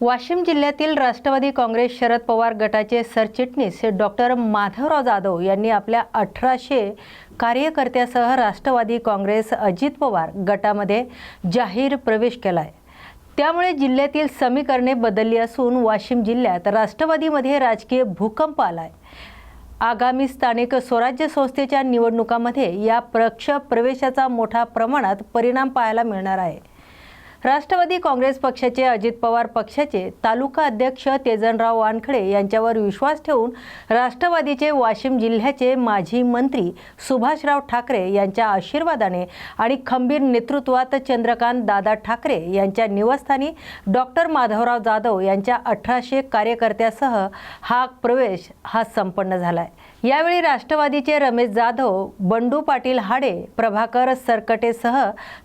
वाशिम जिल्ह्यातील राष्ट्रवादी काँग्रेस शरद पवार गटाचे सरचिटणीस डॉक्टर माधवराव जाधव यांनी आपल्या अठराशे कार्यकर्त्यासह राष्ट्रवादी काँग्रेस अजित पवार गटामध्ये जाहीर प्रवेश केला आहे त्यामुळे जिल्ह्यातील समीकरणे बदलली असून वाशिम जिल्ह्यात राष्ट्रवादीमध्ये राजकीय भूकंप आला आहे आगामी स्थानिक स्वराज्य संस्थेच्या निवडणुकामध्ये या पक्ष प्रवेशाचा मोठ्या प्रमाणात परिणाम पाहायला मिळणार आहे. राष्ट्रवादी काँग्रेस पक्षाचे अजित पवार पक्षाचे तालुका अध्यक्ष तेजनराव वानखडे यांच्यावर विश्वास ठेवून राष्ट्रवादीचे वाशिम जिल्ह्याचे माजी मंत्री सुभाषराव ठाकरे यांच्या आशीर्वादाने आणि खंबीर नेतृत्वात चंद्रकांत दादा ठाकरे यांच्या निवासस्थानी डॉक्टर माधवराव जाधव यांच्या अठराशे कार्यकर्त्यासह हा प्रवेश हा संपन्न झाला आहे यावेळी राष्ट्रवादीचे रमेश जाधव बंडू पाटील हाडे प्रभाकर सरकटेसह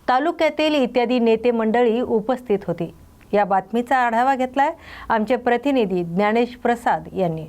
तालुक्यातील इत्यादी नेते मंडळी उपस्थित होती. या बातमीचा आढावा घेतलाय आमचे प्रतिनिधी ज्ञानेश प्रसाद यांनी.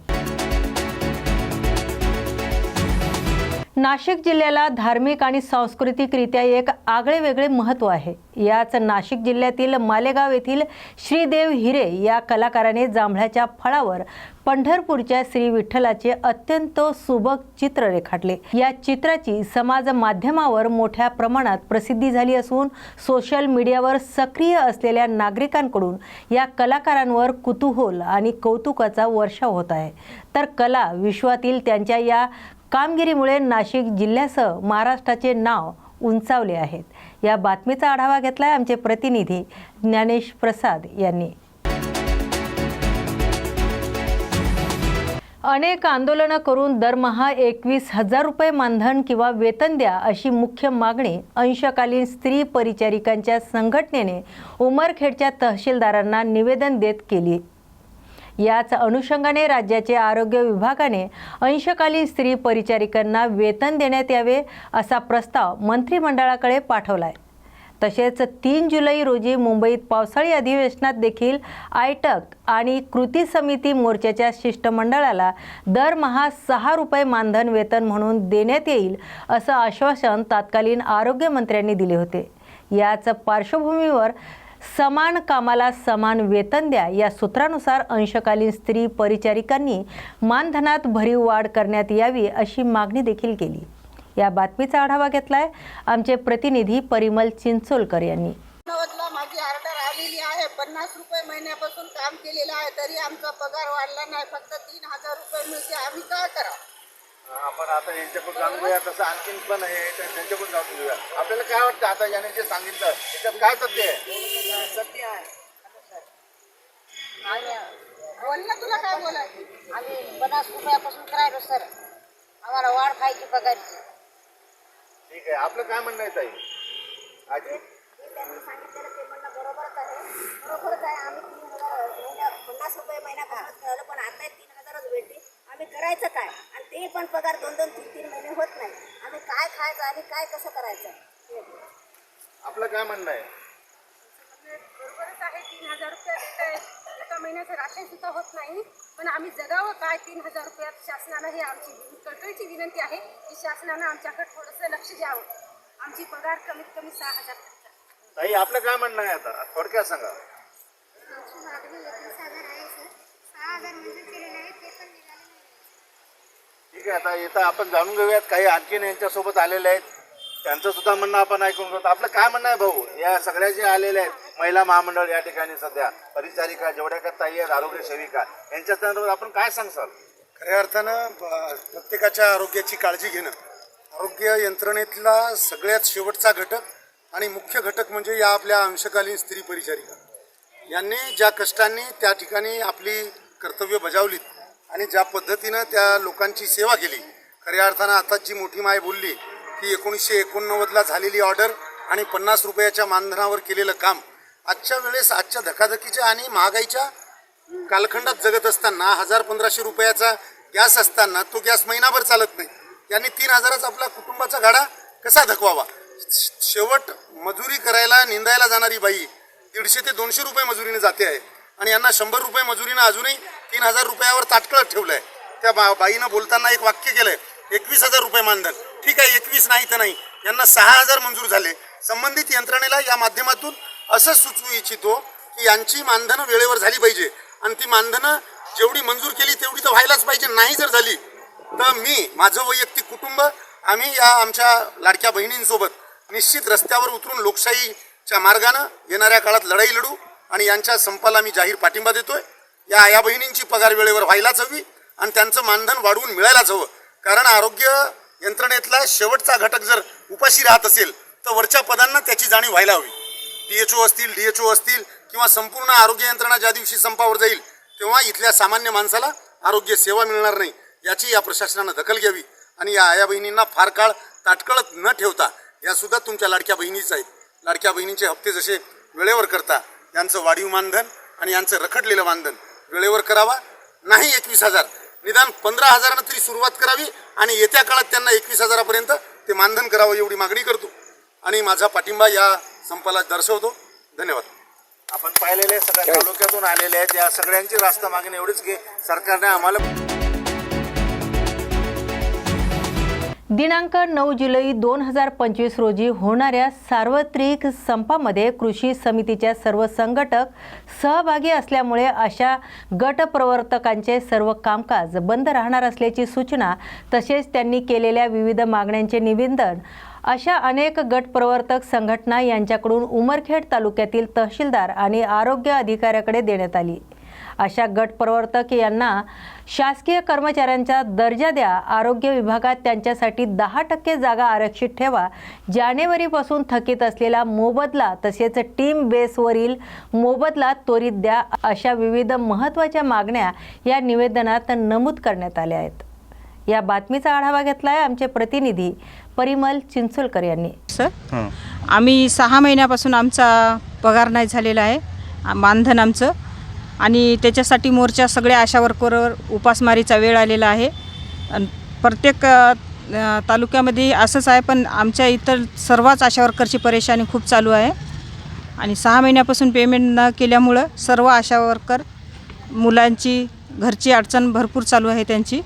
नाशिक जिल्ह्याला धार्मिक आणि सांस्कृतिकरित्या एक आगळे वेगळे महत्त्व आहे. याच नाशिक जिल्ह्यातील मालेगाव येथील श्रीदेव हिरे या कलाकाराने जांभळ्याच्या फळावर पंढरपूरच्या श्री विठ्ठलाचे अत्यंत सुबक चित्र रेखाटले. या चित्राची समाज माध्यमावर मोठ्या प्रमाणात प्रसिद्धी झाली असून सोशल मीडियावर सक्रिय असलेल्या नागरिकांकडून या कलाकारांवर कुतूहल आणि कौतुकाचा वर्षाव होत आहे. तर कला विश्वातील त्यांच्या या कामगिरीमुळे नाशिक जिल्ह्यासह महाराष्ट्राचे नाव उंचावले आहेत. या बातमीचा आढावा घेतलाय आमचे प्रतिनिधी ज्ञानेश प्रसाद यांनी. अनेक आंदोलनं करून दरमहा एकवीस हजार रुपये मानधन किंवा वेतन द्या अशी मुख्य मागणी अंशकालीन स्त्री परिचारिकांच्या संघटनेने उमरखेडच्या तहसीलदारांना निवेदन देत केली. याच अनुषंगाने राज्याचे आरोग्य विभागाने अंशकालीन स्त्री परिचारिकांना वेतन देण्यात यावे असा प्रस्ताव मंत्रिमंडळाकडे पाठवला आहे तसेच तीन जुलै रोजी मुंबईत पावसाळी अधिवेशनात देखील आयटक आणि कृती समिती मोर्चाच्या शिष्टमंडळाला दरमहा सहा रुपये मानधन वेतन म्हणून देण्यात येईल असं आश्वासन तत्कालीन आरोग्यमंत्र्यांनी दिले होते. याच पार्श्वभूमीवर समान कामाला समान वेतन द्या या सूत्रानुसार अंशकालीन स्त्री परिचारिकांनी मानधनात भरीव वाढ करण्यात यावी अशी मागणी देखील केली. या बातमीचा आढावा घेतलाय आमचे प्रतिनिधी परिमल चिंचोलकर यांनी. माझी ऑर्डर आलेली आहे. पन्नास रुपये महिन्यापासून काम केलेलं आहे. तरी आमचा पगार वाढला नाही. फक्त तीन हजार रुपये मिळते आम्ही काय करावं? आपण आता यांच्याकडून जाणून घेऊया. तसं आणखीन पण आहे तर त्यांच्याकडून जाणून घेऊया. आपल्याला काय वाटतं आता याने जे सांगितलं त्याच्यात काय सत्य आहे? सत्य आहे. बोल ना तुला काय बोलायचं? आम्ही पन्नास रुपयापासून करायलो सर. आम्हाला वाढ खायची पगारची. ठीक आहे. आपलं काय म्हणणं आहे ताई? आजी? त्यांनी सांगितलेलं ते म्हणणं बरोबरच आहे. बरोबरच आहे. आम्ही तीन हजार महिना पन्नास रुपये करायला पण आता तीन हजारच भेटते आम्ही करायचं काय? आणि ते पण पगार दोन दोन तीन तीन महिने होत नाही. आम्ही काय खायचं आणि काय कसं करायचं? हे. आपलं काय म्हणणं आहे? बरोबरच आहे तीन हजार रुपये देत आहे एका महिन्याचं राशन सुद्धा होत नाही. पण आम्ही जगावं काय तीन हजार रुपयात शासनानं ही आमची कळकळीची विनंती आहे की शासनानं आमच्याकडे थोडंसं लक्ष द्यावं. आमची पगार कमीत कमी सहा हजार. ताई आपलं काय म्हणणं आहे आता? थोडक्यात सांगा. आमची मागणी एकवीस हजार आहे सर. सहा हजार मंजूर केलेले आहे ते पण निघाले नाही ठीक आहे आता येतं आपण जाणून घेऊयात. काही आणखीन यांच्यासोबत आलेले आहेत. त्यांचं सुद्धा म्हणणं आपण ऐकून घेतो आपलं काय म्हणणं आहे भाऊ? या सगळ्या जे आलेले आहेत महिला महामंडळ या ठिकाणी सध्या परिचारिका जेवढ्या का ताई आहेत आरोग्य सेविका यांच्या संदर्भात आपण काय सांगसाल? खऱ्या अर्थानं ब- प्रत्येकाच्या आरोग्याची काळजी घेणं आरोग्य यंत्रणेतला सगळ्यात शेवटचा घटक आणि मुख्य घटक म्हणजे या आपल्या अंशकालीन स्त्री परिचारिका. यांनी ज्या कष्टांनी त्या ठिकाणी आपली कर्तव्य बजावलीत आणि ज्या पद्धतीनं त्या लोकांची सेवा केली खऱ्या अर्थानं आता जी मोठी माय बोलली की एकोणीसशे एकोणनव्वदला झालेली ऑर्डर आणि पन्नास रुपयाच्या मानधनावर केलेलं काम आजच्या वेळेस आजच्या धकाधकीच्या आणि महागाईच्या कालखंडात जगत असताना हजार पंधराशे रुपयाचा गॅस असताना तो गॅस महिनाभर चालत नाही. यांनी तीन हजाराचा आपला कुटुंबाचा गाडा कसा धकवावा? शेवट मजुरी करायला निंदायला जाणारी बाई दीडशे ते दोनशे रुपये मजुरीने जाते आहे. आणि यांना शंभर रुपये मजुरीनं अजूनही तीन हजार रुपयावर ताटकळत ठेवलं आहे त्या बा बाईनं बोलताना एक वाक्य केलंय एकवीस हजार रुपये मानधन. ठीक आहे एकवीस नाही तर नाही. यांना सहा हजार मंजूर झाले. संबंधित यंत्रणेला या माध्यमातून असं सुचवू इच्छितो की यांची मानधनं वेळेवर झाली पाहिजे. आणि ती मानधनं जेवढी मंजूर केली तेवढी तर व्हायलाच पाहिजे. नाही जर झाली तर मी माझं वैयक्तिक कुटुंब आम्ही या आमच्या लाडक्या बहिणींसोबत निश्चित रस्त्यावर उतरून लोकशाहीच्या मार्गानं येणाऱ्या काळात लढाई लढू. आणि यांच्या संपाला मी जाहीर पाठिंबा देतोय. या आया बहिणींची पगार वेळेवर व्हायलाच हवी आणि त्यांचं मानधन वाढवून मिळायलाच हवं. कारण आरोग्य यंत्रणेतला शेवटचा घटक जर उपाशी राहत असेल तर वरच्या पदांना त्याची जाणीव व्हायला हवी. डी एच ओ असतील डी एच ओ असतील किंवा संपूर्ण आरोग्य यंत्रणा ज्या दिवशी संपावर जाईल तेव्हा इथल्या सामान्य माणसाला आरोग्य सेवा मिळणार नाही याची या प्रशासनानं दखल घ्यावी. आणि या आया बहिणींना फार काळ ताटकळत न ठेवता यासुद्धा तुमच्या लाडक्या बहिणीच आहेत. लाडक्या बहिणींचे हप्ते जसे वेळेवर करता यांचं वाढीव मानधन आणि यांचं रखडलेलं मानधन वेळेवर करावा नाही एकवीस हजार. निदान पंधरा हजारानं तरी सुरुवात करावी आणि येत्या काळात त्यांना एकवीस हजारापर्यंत ते मानधन करावं एवढी मागणी करतो. आणि माझा पाठिंबा या संपाला दर्शवतो. धन्यवाद. आपण पाहिलेले सगळ्या तालुक्यातून आलेले आहेत. या सगळ्यांची रास्त मागणी एवढीच की सरकारने आम्हाला दिनांक नऊ जुलै दोन हजार पंचवीस रोजी होणाऱ्या सार्वत्रिक संपामध्ये कृषी समितीच्या सर्व संघटक सहभागी असल्यामुळे अशा गटप्रवर्तकांचे सर्व कामकाज बंद राहणार असल्याची सूचना तसेच त्यांनी केलेल्या विविध मागण्यांचे निवेदन अशा अनेक गट प्रवर्तक संघटना यांच्याकडून उमरखेड तालुक्यातील तहसीलदार आणि आरोग्य अधिकाऱ्याकडे देण्यात आली. अशा गट प्रवर्तक यांना शासकीय कर्मचाऱ्यांचा दर्जा द्या. आरोग्य विभागात त्यांच्यासाठी दहा टक्के जागा आरक्षित ठेवा. जानेवारीपासून थकीत असलेला मोबदला तसेच टीम बेसवरील मोबदला त्वरित द्या अशा विविध महत्त्वाच्या मागण्या या निवेदनात नमूद करण्यात आल्या आहेत. या बातमीचा आढावा घेतला आहे आमचे प्रतिनिधी परिमल चिंचोलकर यांनी. सर आम्ही सहा महिन्यापासून आमचा पगार नाही झालेला आहे. मानधन आमचं. आणि त्याच्यासाठी मोर्चा सगळ्या आशा वर्करवर उपासमारीचा वेळ आलेला आहे. प्रत्येक तालुक्यामध्ये असंच आहे पण आमच्या इतर सर्वच आशा वर्करची परेशानी खूप चालू आहे. आणि सहा महिन्यापासून पेमेंट न केल्यामुळं सर्व आशा वर्कर मुलांची घरची अडचण भरपूर चालू आहे त्यांची.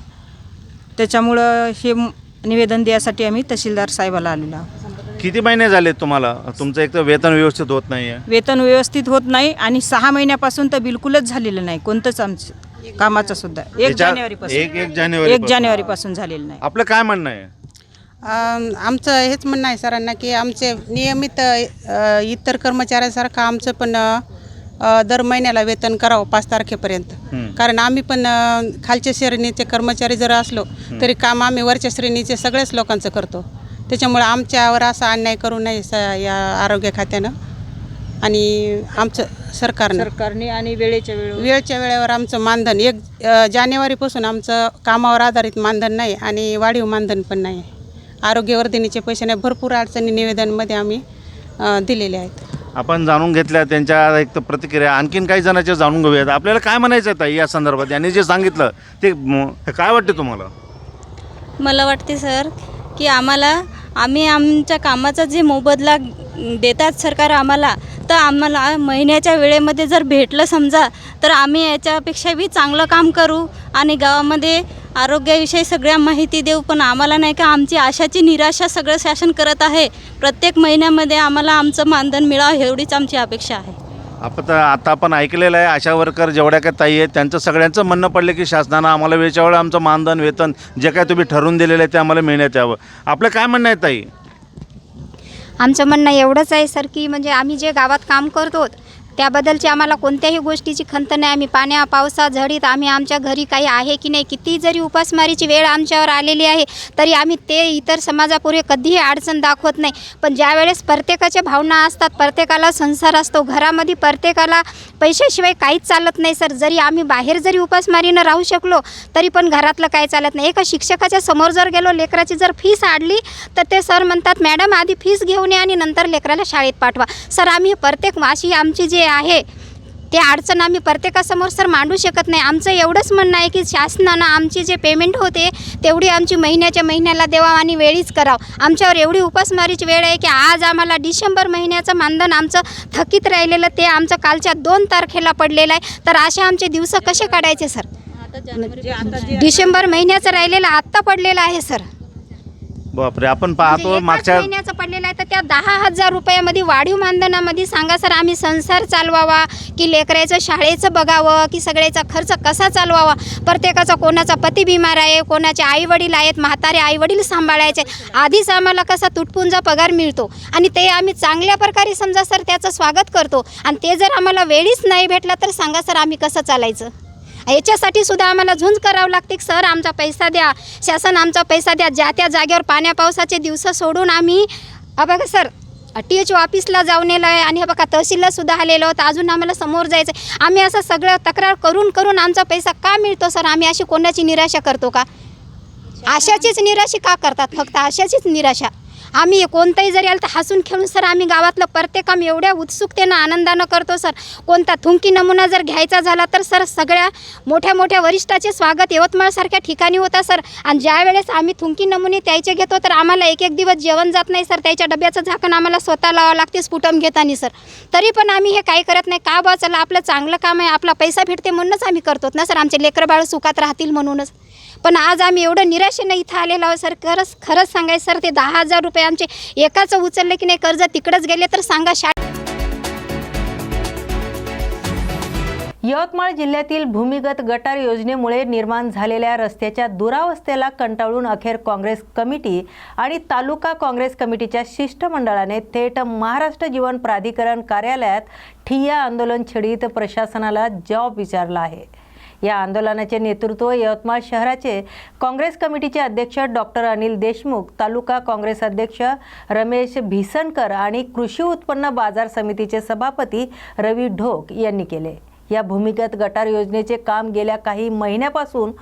त्याच्यामुळं हे निवेदन द्यासाठी आम्ही तहसीलदार साहेबाला आलेलो आहोत. किती महिने झाले तुम्हाला? तुमचं एक तर वेतन व्यवस्थित होत नाही आहे वेतन व्यवस्थित होत नाही आणि सहा महिन्यापासून तर बिलकुलच झालेलं नाही. कोणतंच आमचं कामाचं सुद्धा. एक त्याच्या- जानेवारीपासून. एक एक जानेवारी एक जानेवारीपासून झालेलं नाही. आपलं काय म्हणणं आहे? अम, आमचं हेच म्हणणं आहे सरांना की आमचे नियमित अ, इतर कर्मचाऱ्यांसारखं आमचं पण अ, दर महिन्याला वेतन करावं पाच तारखेपर्यंत. कारण आम्ही पण अ, खालच्या श्रेणीचे कर्मचारी जर असलो तरी काम आम्ही वरच्या श्रेणीचे सगळ्याच लोकांचं करतो. त्याच्यामुळे आमच्यावर असा अन्याय करू नये स या आरोग्य खात्यानं. आणि आमचं सरकारनं. सरकारने आणि वेळेच्या वेळेवर. वेळच्या वेळेवर आमचं मानधन. एक अ, जानेवारीपासून आमचं कामावर आधारित मानधन नाही आणि वाढीव मानधन पण नाही. आरोग्यवर्धिनीचे पैसे नाही भरपूर अडचणी निवेदनमध्ये आम्ही अ, दिलेले आहेत. आपण जाणून घेतल्या त्यांच्या एक तर प्रतिक्रिया. आणखीन काही जणांच्या जाणून घेऊयात. आपल्याला काय म्हणायचं आहे ताई या संदर्भात? यांनी जे सांगितलं ते म, काय वाटते तुम्हाला? मला वाटते सर की आम्हाला आम्ही आमच्या कामाचा जे मोबदला देतात सरकार आम्हाला तर आम्हाला महिन्याच्या वेळेमध्ये जर भेटलं समजा तर आम्ही याच्यापेक्षाही चांगलं काम करू आणि गावामध्ये आरोग्याविषयी सगळ्या माहिती देऊ. पण आम्हाला नाही का आमची आशाची निराशा सगळं शासन करत आहे. प्रत्येक महिन्यामध्ये आम्हाला आमचं मानधन मिळावं एवढीच आमची अपेक्षा आहे. आपण आता आपण ऐकलेलं आहे आशा वर्कर जेवढ्या काही ताई आहेत त्यांचं सगळ्यांचं म्हणणं पडलं की शासनानं आम्हाला वेळच्या वेळेला आमचं मानधन वेतन जे काय तुम्ही ठरवून दिलेलं आहे ते आम्हाला मिळण्यात यावं. आपलं काय म्हणणं आहे ताई? आमचं म्हणणं एवढंच आहे सर की म्हणजे आम्ही जे गावात काम करतो त्याबद्दलची आम्हाला कोणत्याही गोष्टीची खंत नाही. आम्ही पाण्या पावसा झडीत आम्ही आमच्या घरी काही आहे की नाही किती जरी उपासमारीची वेळ आमच्यावर आलेली आहे तरी आम्ही ते इतर समाजापुढे कधीही अडचण दाखवत नाही. पण ज्या वेळेस प्रत्येकाच्या भावना असतात प्रत्येकाला संसार असतो घरामध्ये प्रत्येकाला पैशाशिवाय काहीच चालत नाही सर. जरी आम्ही बाहेर जरी उपासमारीनं राहू शकलो तरी पण घरातलं काही चालत नाही. एका शिक्षकाच्या समोर जर गेलो लेकराची जर फीस आडली तर ते सर म्हणतात मॅडम आधी फीस घेऊन या आणि नंतर लेकराला शाळेत पाठवा. सर आम्ही प्रत्येक अशी आमची जे आहे. ते अडचण आम्ही प्रत्येकासमोर सर मांडू शकत नाही. आमचं एवढंच म्हणणं आहे की शासनानं आमची जे पेमेंट होते तेवढी आमची महिन्याच्या महिन्याला द्यावा आणि वेळीच करावं. आमच्यावर एवढी उपासमारीची वेळ आहे की आज आम्हाला डिसेंबर महिन्याचं मानधन आमचं थकीत राहिलेलं ते आमचं कालच्या दोन तारखेला पडलेलं आहे. तर असे आमचे दिवस कसे काढायचे सर? डिसेंबर महिन्याचं राहिलेलं आत्ता पडलेलं आहे सर. बापरे आपण म्हणजे पाहतो एकाच मागच्या महिन्याचं पडलेलं आहे तर त्या दहा हजार रुपयामध्ये वाढीव मानधनामध्ये सांगा सर आम्ही संसार चालवावा की लेकराचं शाळेचं बघावं की सगळ्याचा खर्च कसा चालवावा? प्रत्येकाचा कोणाचा पती बिमार आहे कोणाचे आई वडील आहेत म्हातारे आई वडील सांभाळायचे. आधीच आम्हाला कसा तुटपुंजा पगार मिळतो. आणि ते आम्ही चांगल्या प्रकारे समजा सर त्याचं स्वागत करतो. आणि ते जर आम्हाला वेळीच नाही भेटला तर सांगा सर आम्ही कसं चालायचं? याच्यासाठी सुद्धा आम्हाला झुंज करावं लागते. की सर आमचा पैसा द्या. शासन आमचा पैसा द्या. ज्या त्या जागेवर पाण्या पावसाचे दिवस सोडून आम्ही बघा सर टी एच ऑफिसला जाऊन येलो आहे आणि हे बघा तहसीलला सुद्धा आलेलो आहोत. अजून आम्हाला समोर जायचं आहे आम्ही असं सगळं तक्रार करून करून आमचा पैसा का मिळतो सर? आम्ही अशी कोणाची निराशा करतो का? आशाचीच निराशा का करतात? फक्त आशाचीच निराशा. आम्ही कोणताही जरी आलं तर हसून खेळून सर आम्ही गावातलं प्रत्येक काम एवढ्या उत्सुकतेनं आनंदानं करतो सर. कोणता थुंकी नमुना जर घ्यायचा झाला तर सर सगळ्या मोठ्या मोठ्या वरिष्ठाचे स्वागत यवतमाळसारख्या ठिकाणी होता सर. आणि ज्या वेळेस आम्ही थुंकी नमुने त्याचे घेतो तर आम्हाला एक एक दिवस जेवण जात नाही सर. त्याच्या डब्याचं झाकण आम्हाला स्वतः लावावं लागते स्फुटम घेताना सर. तरी पण आम्ही हे काही करत नाही. का बा चला आपलं चांगलं काम आहे आपला पैसा भेटते म्हणूनच आम्ही करतो. ना सर आमचे लेकरं बाळ सुखात राहतील म्हणूनच. पण आज आम्ही एवढं निराशेनं इथं आलेलो आहोत सर. खरंच खरंच सांगायचं सर ते दहा हजार रुपये आमचे एकाचं उचलले की नाही कर्ज तिकडंच गेले तर सांगा शाळा यवतमाळ जिल्ह्यातील भूमिगत गटार योजनेमुळे निर्माण झालेल्या रस्त्याच्या दुरावस्थेला कंटाळून अखेर काँग्रेस कमिटी आणि तालुका काँग्रेस कमिटीच्या शिष्टमंडळाने थेट महाराष्ट्र जीवन प्राधिकरण कार्यालयात ठिय्या आंदोलन छेडीत प्रशासनाला जॉब विचारला आहे. या आंदोलनाचे नेतृत्व यवतमाळ शहराचे काँग्रेस कमिटीचे अध्यक्ष डॉक्टर अनिल देशमुख तालुका काँग्रेस अध्यक्ष रमेश भिसणकर आणि कृषी उत्पन्न बाजार समितीचे सभापती रवी ढोक यांनी केले. या भूमिगत गटार योजनेचे काम गेल्या काही महिन्यापासून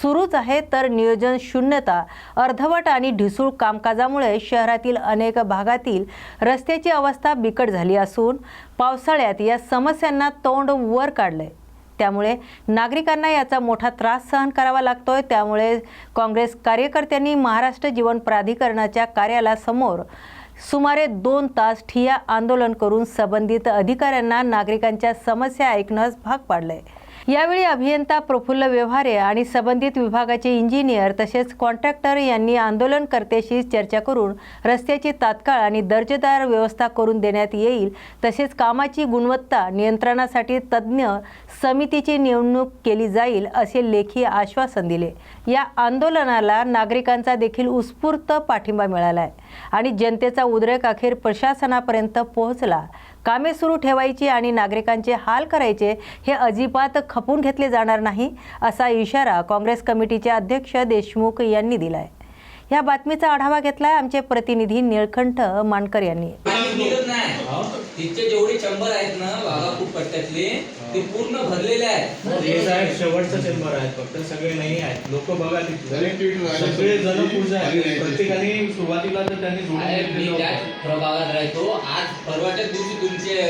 सुरूच आहे तर नियोजन शून्यता अर्धवट आणि ढिसूळ कामकाजामुळे शहरातील अनेक भागातील रस्त्याची अवस्था बिकट झाली असून पावसाळ्यात या समस्यांना तोंड वर काढलंय. त्यामुळे नागरिकांना याचा मोठा त्रास सहन करावा लागतोय. त्यामुळे काँग्रेस कार्यकर्त्यांनी महाराष्ट्र जीवन प्राधिकरणाच्या कार्यालयासमोर सुमारे दोन तास ठिया आंदोलन करून संबंधित अधिकाऱ्यांना नागरिकांच्या समस्या ऐकण्यास भाग पाडलंय. यावेळी अभियंता प्रफुल्ल व्यवहारे आणि संबंधित विभागाचे इंजिनियर तसेच कॉन्ट्रॅक्टर यांनी आंदोलनकर्त्याशी चर्चा करून रस्त्याची तात्काळ आणि दर्जेदार व्यवस्था करून देण्यात येईल तसेच कामाची गुणवत्ता नियंत्रणासाठी तज्ज्ञ समितीची नेमणूक केली जाईल असे लेखी आश्वासन दिले. या आंदोलनाला नागरिकांचा देखील उत्स्फूर्त पाठिंबा मिळाला आहे आणि जनतेचा उद्रेक अखेर प्रशासनापर्यंत पोहोचला. कामे सुरू ठेवायची आणि नागरिकांचे हाल करायचे हे अजिबात खपून घेतले जाणार नाही असा इशारा काँग्रेस कमिटीचे अध्यक्ष देशमुख यांनी दिला आहे या बातमीचा आढावा घेतलाय आमचे प्रतिनिधी निळकंठ मानकर यांनी. नाही. तिथचे जेवढे चंबर आहेत ना वाघापूर पट्ट्यातले ते पूर्ण भरलेले आहेत. हे शेवटचं चेंबर आहे फक्त सगळे नाही आहेत. लोक बघा सगळे जण आहेत. प्रत्येकाने सुरुवातीला तर त्यांनी. प्रभागात राहतो. आज परवाच्याच दिवशी तुमचे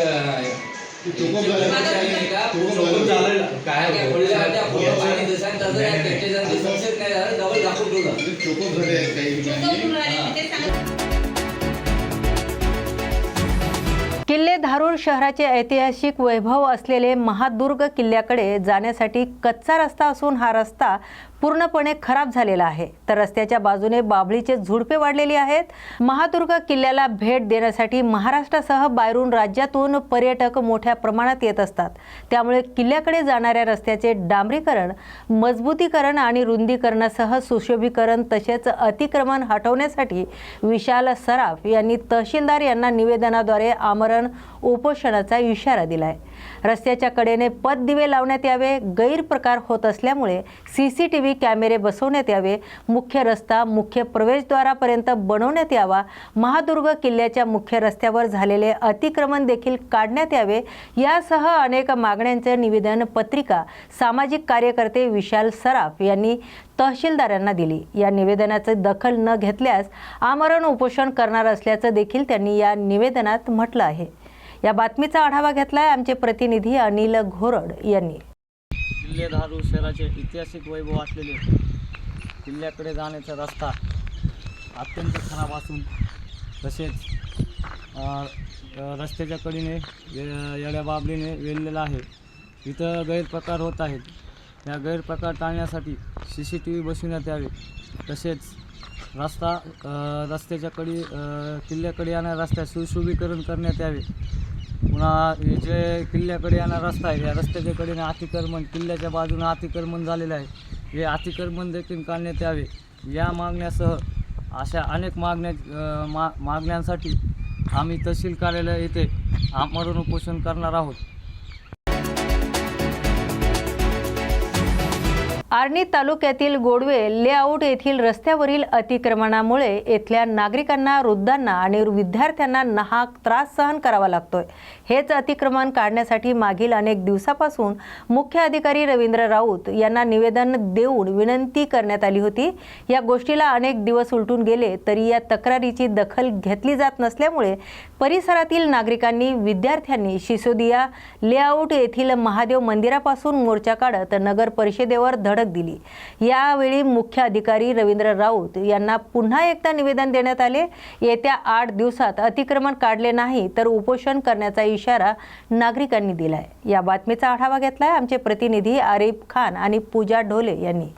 किल्ले धारूर शहराचे ऐतिहासिक वैभव असलेले महादुर्ग किल्ल्याकडे जाण्यासाठी कच्चा रस्ता असून हा रस्ता पूर्णपणे खराब झालेला आहे. तर रस्त्याच्या बाजूने बाभळीचे झुडपे वाढलेली आहेत. महादुर्ग किल्ल्याला भेट देण्यासाठी महाराष्ट्रासह बाहेरून राज्यातून पर्यटक मोठ्या प्रमाणात येत असतात. त्यामुळे किल्ल्याकडे जाणाऱ्या रस्त्याचे डांबरीकरण मजबूतीकरण आणि रुंदीकरणासह सुशोभीकरण तसेच अतिक्रमण हटवण्यासाठी विशाल सराफ यांनी तहसीलदार यांना निवेदनाद्वारे आमरण उपोषणाचा इशारा दिला आहे रस्त्याच्या कडेने पददिवे लावण्यात यावे गैरप्रकार होत असल्यामुळे सी सी टी व्ही कॅमेरे बसवण्यात यावे मुख्य रस्ता मुख्य प्रवेशद्वारापर्यंत बनवण्यात यावा महादुर्ग किल्ल्याच्या मुख्य रस्त्यावर झालेले अतिक्रमण देखील काढण्यात यावे यासह अनेक मागण्यांचे निवेदन पत्रिका सामाजिक कार्यकर्ते विशाल सराफ यांनी तहसीलदारांना दिली. या निवेदनाचे दखल न घेतल्यास आमरण उपोषण करणार असल्याचं देखील त्यांनी या निवेदनात म्हटलं आहे. या बातमीचा आढावा घेतलाय आमचे प्रतिनिधी अनिल घोरड यांनी. किल्ले शहराचे ऐतिहासिक वैभव असलेले किल्ल्याकडे जाण्याचा रस्ता अत्यंत खराब असून तसेच रस्त्याच्या कडीने ये- येड्या बाबलीने वेललेला आहे. इथं गैरप्रकार होत आहेत. या गैरप्रकार टाळण्यासाठी सी सी टी व्ही बसविण्यात यावे. तसेच रस्ता रस्त्याच्या कडी किल्ल्याकडे येणाऱ्या रस्त्यात सुशोभीकरण करण्यात यावे. पुन्हा हे जे किल्ल्याकडे येणारा रस्ता आहे या रस्त्याच्या कडेने अतिक्रमण किल्ल्याच्या बाजूने अतिक्रमण झालेलं आहे. हे अतिक्रमण देखील काढण्यात यावे. या मागण्यासह अशा अनेक मागण्या मा मागण्यांसाठी आम्ही तहसील कार्यालय येथे आमरण उपोषण करणार आहोत. आर्णी तालुक्यातील गोडवे लेआउट येथील रस्त्यावरील अतिक्रमणामुळे येथल्या नागरिकांना वृद्धांना आणि विद्यार्थ्यांना नाहक त्रास सहन करावा लागतोय. हेच अतिक्रमण काढण्यासाठी मागील अनेक दिवसापासून मुख्य अधिकारी रवींद्र राऊत यांना निवेदन देऊन विनंती करण्यात आली होती. या गोष्टीला अनेक दिवस उलटून गेले तरी या तक्रारीची दखल घेतली जात नसल्यामुळे परिसरातील नागरिकांनी विद्यार्थ्यांनी शिसोदिया लेआउट येथील महादेव मंदिरापासून मोर्चा काढत नगर परिषदेवर धडक दिली. यावेळी मुख्य अधिकारी रवींद्र राऊत यांना पुन्हा एकदा निवेदन देण्यात आले. येत्या आठ दिवसात अतिक्रमण काढले नाही तर उपोषण करण्याचा इशारा नागरिकांनी दिलाय. या बातमीचा आढावा घेतलाय आमचे प्रतिनिधी आरिफ खान आणि पूजा ढोले यांनी.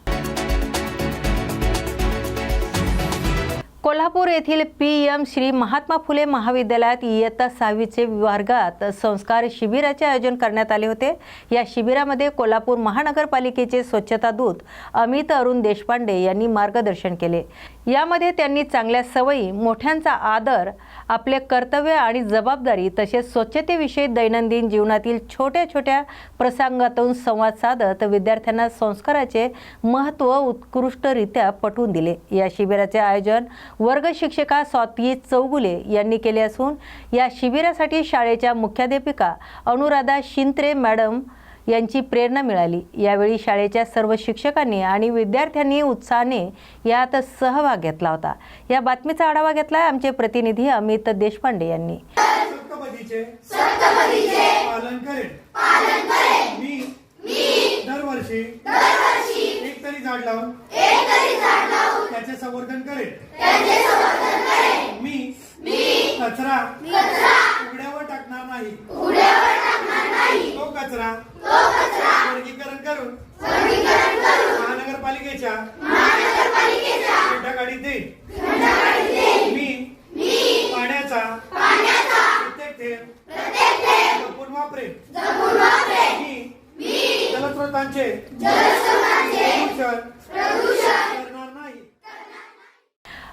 कोल्हापूर येथील पी एम श्री महात्मा फुले महाविद्यालयात इयत्ता सहावीचे वर्गात संस्कार शिबिराचे आयोजन करण्यात आले होते. या शिबिरामध्ये कोल्हापूर महानगरपालिकेचे स्वच्छता दूत अमित अरुण देशपांडे यांनी मार्गदर्शन केले. यामध्ये त्यांनी चांगल्या सवयी मोठ्यांचा आदर आपले कर्तव्य आणि जबाबदारी तसेच स्वच्छतेविषयी दैनंदिन जीवनातील छोट्या छोट्या प्रसंगातून संवाद साधत विद्यार्थ्यांना संस्काराचे महत्त्व उत्कृष्टरित्या पटवून दिले. या शिबिराचे आयोजन वर्ग शिक्षिका स्वाती चौगुले यांनी केले असून या शिबिरासाठी शाळेच्या मुख्याध्यापिका अनुराधा शिंत्रे मॅडम यांची प्रेरणा मिळाली. यावेळी शाळेच्या सर्व शिक्षकांनी आणि विद्यार्थ्यांनी उत्साहाने यात सहभाग घेतला होता. या बातमीचा आढावा घेतला आमचे प्रतिनिधी अमित देशपांडे यांनी. सप्तपदीचे पालन करेन. मी दरवर्षी एक तरी झाड लावून त्याचे संवर्धन करेन. मी कचरा. उघड्यावर टाकणार नाही. तो कचरा. वर्गीकरण करून महानगरपालिकेच्या गाडीत देईन. मी पाण्याचा प्रत्येक थेंब जपून वापरेन. मी जलस्रोतांचे प्रदूषण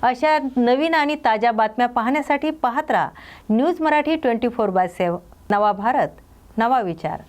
अशा नवीन आणि ताज्या बातम्या पाहण्यासाठी पाहत राहा. News Marathi twenty four by seven. नवा भारत नवा विचार.